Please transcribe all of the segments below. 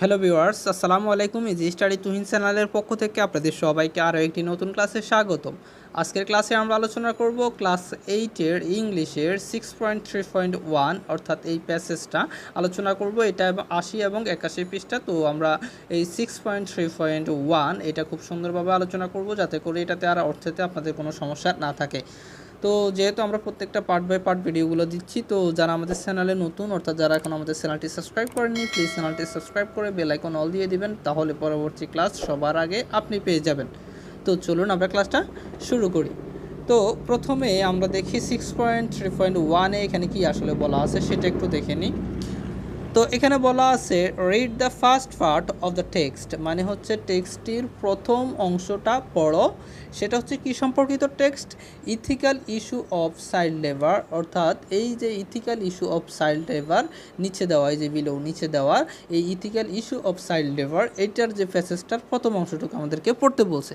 Hello viewers, আসসালামু আলাইকুম। Easy study Tuhin চ্যানেলের পক্ষ থেকে আপনাদের সবাইকে আরও একটি নতুন ক্লাসে স্বাগতম। আজকের ক্লাসে আমরা আলোচনা করব ক্লাস এইটের ইংলিশের six point three point one অর্থাৎ এই প্যাসেজটা। আলোচনা করব এটা আশি এবং একাশি পৃষ্ঠা। তো আমরা এই six point three point one এটা খুব সুন্দরভাবে আলোচনা করব, যাতে করে এটাতে আর অর্থেতে আপনাদের কোনো সমস্যা না থাকে। তো যেহেতু আমরা প্রত্যেকটা পার্ট বাই পার্ট ভিডিওগুলো দিচ্ছি, তো যারা আমাদের চ্যানেলে নতুন, অর্থাৎ যারা এখন আমাদের চ্যানেলটি সাবস্ক্রাইব করেনি প্লিজ চ্যানেলটি সাবস্ক্রাইব করে বেলাইকন অল দিয়ে দিবেন, তাহলে পরবর্তী ক্লাস সবার আগে আপনি পেয়ে যাবেন। তো চলুন আমরা ক্লাসটা শুরু করি। তো প্রথমে আমরা দেখি সিক্স পয়েন্ট থ্রি পয়েন্ট ওয়ানে এখানে কী আসলে বলা আছে, সেটা একটু দেখে নিই। তো এখানে বলা আছে read the first part of the text মানে হচ্ছে টেক্সটটির প্রথম অংশটা পড়ো। সেটা হচ্ছে কি সম্পর্কিত text ethical issue of child labour অর্থাৎ এই যে ethical issue of child labour নিচে দেওয়া, এই যে বিলো নিচে দেওয়ার এই ethical issue of child labour এইটার যে প্যাসেজটার প্রথম অংশটুকু আমাদেরকে পড়তে বলছে।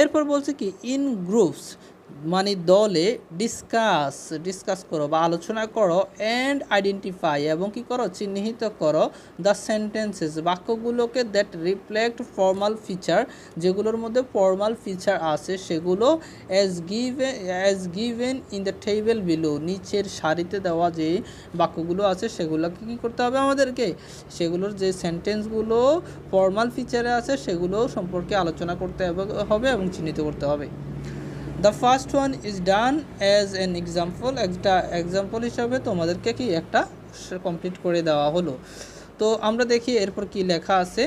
এরপর বলছে কি ইন গ্রুপস মানে দলে ডিসকাস ডিসকাস করো বা আলোচনা করো অ্যান্ড আইডেন্টিফাই এবং কি করো? চিহ্নিত করো দ্য সেন্টেন্সেস বাক্যগুলোকে দ্যাট রিফ্লেক্ট ফর্মাল ফিচার যেগুলোর মধ্যে ফর্মাল ফিচার আছে সেগুলো as given as given in the table below নিচের সারিতে দেওয়া যে বাক্যগুলো আছে সেগুলোকে কী করতে হবে আমাদেরকে? সেগুলোর যে সেন্টেন্সগুলো ফর্মাল ফিচারে আছে সেগুলো সম্পর্কে আলোচনা করতে হবে- হবে এবং চিহ্নিত করতে হবে। The first one is done as an example একটা এক্সাম্পল হিসাবে তোমাদেরকে কি একটা কমপ্লিট করে দেওয়া হলো। তো আমরা দেখি এরপর কি লেখা আছে।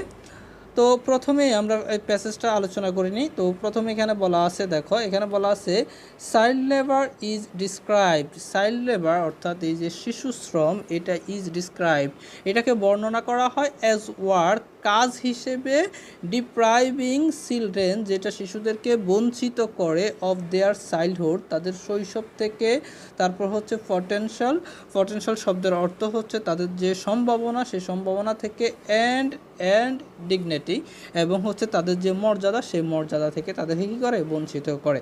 তো প্রথমে আমরা এই প্যাসেজটা আলোচনা করে নিই। তো প্রথমে এখানে বলা আছে, দেখো, এখানে বলা আছে child labour is described child labour অর্থাৎ এই যে শিশু শ্রম, এটা ইজ ডিসক্রাইবড এটাকে বর্ণনা করা হয় অ্যাজ ওয়ার্ক কাজ হিসেবে ডিপ্রাইভিং চিলড্রেন যেটা শিশুদেরকে বঞ্চিত করে অফ দেয়ার চাইল্ডহুড তাদের শৈশব থেকে, তারপর হচ্ছে পটেনশাল পটেনশাল শব্দের অর্থ হচ্ছে তাদের যে সম্ভাবনা সেই সম্ভাবনা থেকে অ্যান্ড অ্যান্ড ডিগনিটি এবং হচ্ছে তাদের যে মর্যাদা সেই মর্যাদা থেকে তাদেরকে কী করে? বঞ্চিত করে।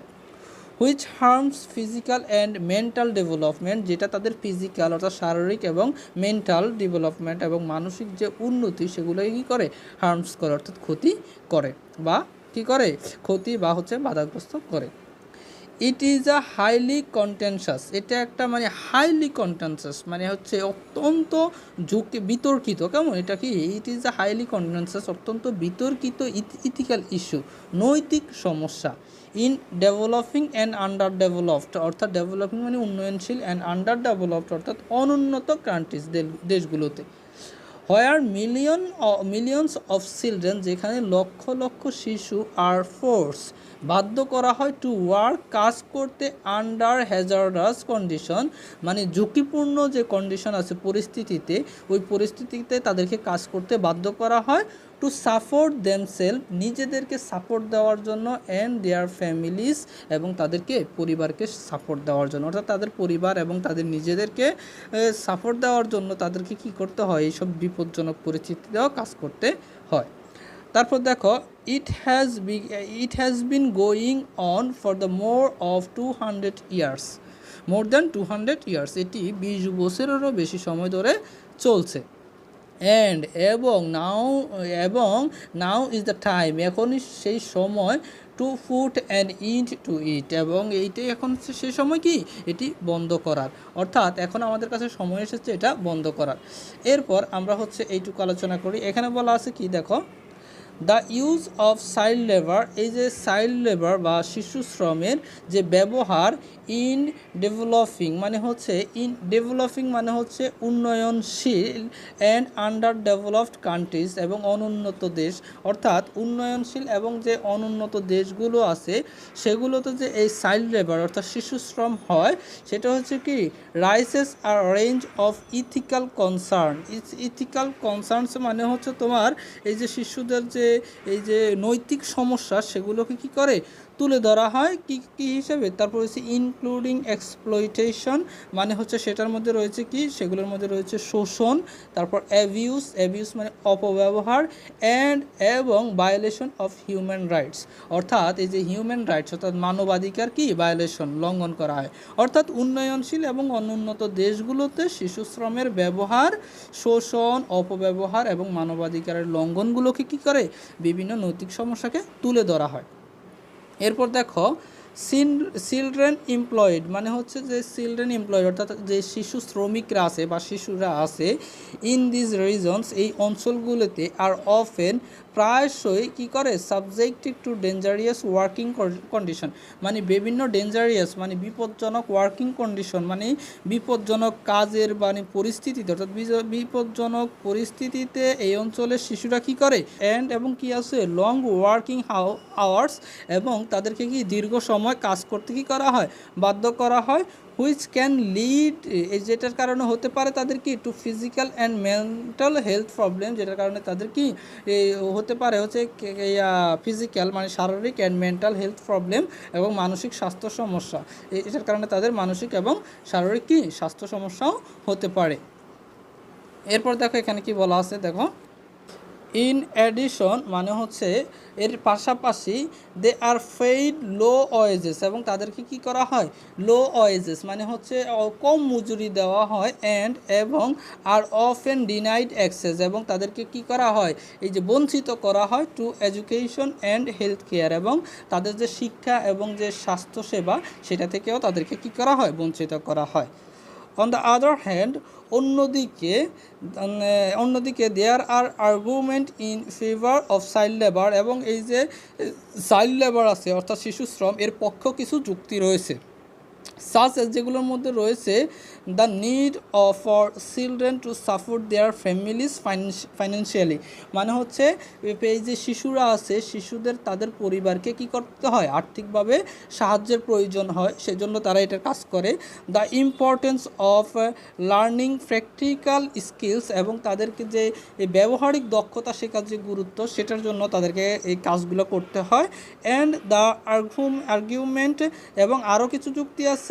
Which harms physical and mental development যেটা তাদের ফিজিক্যাল অর্থাৎ শারীরিক এবং মেন্টাল ডেভেলপমেন্ট এবং মানসিক যে উন্নতি, সেগুলোকে কী করে? হার্মস করে, অর্থাৎ ক্ষতি করে বা কী করে? ক্ষতি বা হচ্ছে বাধাগ্রস্ত করে। It is a highly contentious এটা একটা মানে হাইলি কন্টেনশাস মানে হচ্ছে অত্যন্ত ঝুঁকি বিতর্কিত, কেমন? এটা কি? It is a highly contentious অত্যন্ত বিতর্কিত ইথিক্যাল ইস্যু নৈতিক সমস্যা in developing and under developed অর্থাৎ ডেভেলপিং মানে উন্নয়নশীল অ্যান্ড আন্ডার ডেভেলপড অর্থাৎ অনুন্নত কান্ট্রিজ দেশগুলোতে। Where million millions of children, যেখানে লক্ষ লক্ষ শিশু আর ফোর্স বাধ্য করা হয় টু ওয়ার্ক কাজ করতে আন্ডার হ্যাজার্ডাস কন্ডিশন মানে ঝুঁকিপূর্ণ যে কন্ডিশন আছে পরিস্থিতিতে, ওই পরিস্থিতিতে তাদেরকে কাজ করতে বাধ্য করা হয়। টু সাপোর্ট দেমসেলফ নিজেদেরকে সাপোর্ট দেওয়ার জন্য অ্যান্ড দেয়ার ফ্যামিলিস এবং তাদেরকে, পরিবারকে সাপোর্ট দেওয়ার জন্য। অর্থাৎ তাদের পরিবার এবং তাদের নিজেদেরকে সাপোর্ট দেওয়ার জন্য তাদেরকে কি করতে হয়? এইসব বিপজ্জনক পরিস্থিতিতেও কাজ করতে হয়। তারপর দেখো it has be it has been going on for the more of two hundred years more than two hundred years এটি বিশ বছরেরও বেশি সময় ধরে চলছে। অ্যান্ড এবং নাও এবং নাও ইজ দ্য টাইম এখনই সেই সময় to put an end to it এবং এইটাই এখন সেই সময় কি? এটি বন্ধ করার। অর্থাৎ এখন আমাদের কাছে সময় এসেছে এটা বন্ধ করার। এরপর আমরা হচ্ছে এইটুকু আলোচনা করি। এখানে বলা আছে কি? দেখো the use of child labour, এই যে চাইল্ড লেবার বা শিশু শ্রমের যে ব্যবহার ইন ডেভেলপিং মানে হচ্ছে ইন ডেভেলপিং মানে হচ্ছে উন্নয়নশীল অ্যান্ড আন্ডার ডেভেলপড কান্ট্রিজ এবং অনুন্নত দেশ। অর্থাৎ উন্নয়নশীল এবং যে অনুন্নত দেশগুলো আছে, সেগুলোতে যে এই চাইল্ড লেবার অর্থাৎ শিশু শ্রম হয়, সেটা হচ্ছে কি raises a range of ethical concern. Ethical concerns মানে হচ্ছে তোমার এই যে শিশুদের যে এই যে নৈতিক সমস্যা সেগুলোকে কি করে? তুলে ধরা হয় কি কি হিসেবে? তারপর হচ্ছে ইনক্লুডিং এক্সপ্লয়টেশন মানে হচ্ছে সেটার মধ্যে রয়েছে কি? সেগুলোর মধ্যে রয়েছে শোষণ, তারপর অ্যাবিউস অ্যাবিউস মানে অপব্যবহার অ্যান্ড এবং ভায়োলেশন অফ হিউম্যান রাইটস অর্থাৎ এই যে হিউম্যান রাইটস অর্থাৎ মানবাধিকার কি? ভায়োলেশন লঙ্ঘন করা হয়। অর্থাৎ উন্নয়নশীল এবং অনুন্নত দেশগুলোতে শিশু শ্রমের ব্যবহার, শোষণ, অপব্যবহার এবং মানবাধিকারের লঙ্ঘনগুলোকে কী করে? বিভিন্ন নৈতিক সমস্যাকে তুলে ধরা হয়। এরপর দেখো, সিন চিলড্রেন এমপ্লয়েড মানে হচ্ছে যে চিলড্রেন এমপ্লয়েড অর্থাৎ যে শিশু শ্রমিকরা আছে বা শিশুরা আছে ইন দিস রিজনস এই অঞ্চলগুলোতে আর অফেন প্রায়শই কি করে? Subjected to dangerous working condition মানে বিভিন্ন ডেঞ্জারিয়াস মানে বিপজ্জনক ওয়ার্কিং কন্ডিশন মানে বিপজ্জনক কাজের মানে পরিস্থিতিতে, অর্থাৎ বিপজ্জনক পরিস্থিতিতে এই অঞ্চলের শিশুরা কি করে? অ্যান্ড এবং কি আছে? লং ওয়ার্কিং আওয়ার্স এবং তাদেরকে কি দীর্ঘ সময় কাজ করতে কি করা হয়? বাধ্য করা হয়? হুইচ ক্যান লিড এই যেটার কারণে হতে পারে তাদের কি to physical and mental health problem যেটার কারণে তাদের কি হতে পারে হচ্ছে ফিজিক্যাল মানে শারীরিক অ্যান্ড মেন্টাল হেলথ প্রবলেম এবং মানসিক স্বাস্থ্য সমস্যা। এটার কারণে তাদের মানসিক এবং শারীরিক কি, স্বাস্থ্য সমস্যাও হতে পারে। এরপর দেখো এখানে কি বলা আছে, দেখো। ইন অ্যাডিশন মানে হচ্ছে এর পাশাপাশি দে আর ফেইড লো ওয়েজেস এবং তাদেরকে কি করা হয়? লো ওয়েজেস মানে হচ্ছে কম মজুরি দেওয়া হয় অ্যান্ড এবং are of often denied access এবং তাদেরকে কি করা হয়? এই যে বঞ্চিত করা হয় to education and health care এবং তাদের যে শিক্ষা এবং যে স্বাস্থ্যসেবা সেটা থেকেও তাদেরকে কি করা হয়? বঞ্চিত করা হয়। অন দ্য আদার হ্যান্ড অন্যদিকে অন্যদিকে there are argument in favour of child labour এবং এই যে চাইল্ড লেবার আছে, অর্থাৎ শিশু শ্রম, এর পক্ষ কিছু যুক্তি রয়েছে। সাচ যেগুলোর মধ্যে রয়েছে the need of for children to support their families financially মানে হচ্ছে, এই যে শিশুরা আছে, শিশুদের, তাদের পরিবারকে কি করতে হয়? আর্থিকভাবে সাহায্যের প্রয়োজন হয়, সেজন্য তারা এটা কাজ করে। The importance of learning practical skills এবং তাদেরকে যে ব্যবহারিক দক্ষতা শেখার যে গুরুত্ব, সেটার জন্য তাদেরকে এই কাজগুলো করতে হয়। অ্যান্ড দ্য আর্গুম আর্গুমেন্ট এবং আরও কিছু যুক্তি আছে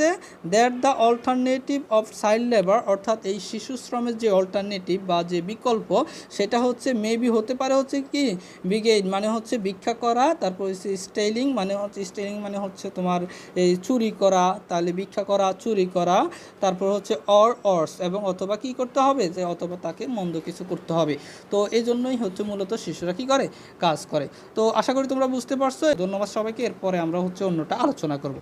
that the alternative of child labour অর্থাৎ এই শিশু শ্রমের যে অল্টারনেটিভ বা যে বিকল্প, সেটা হচ্ছে মেবি হতে পারে হচ্ছে কি? বিগেইন মানে হচ্ছে ভিক্ষা করা, তারপর স্টাইলিং মানে হচ্ছে স্টাইলিং মানে হচ্ছে তোমার এই চুরি করা, তাহলে ভিক্ষা করা, চুরি করা, তারপর হচ্ছে অর অর্স এবং অথবা কি করতে হবে? যে অথবা তাকে মন্দ কিছু করতে হবে। তো এই জন্যই হচ্ছে মূলত শিশুরা কি করে? কাজ করে। তো আশা করি তোমরা বুঝতে পারছ। ধন্যবাদ সবাইকে। এরপরে আমরা হচ্ছে অন্যটা আলোচনা করব।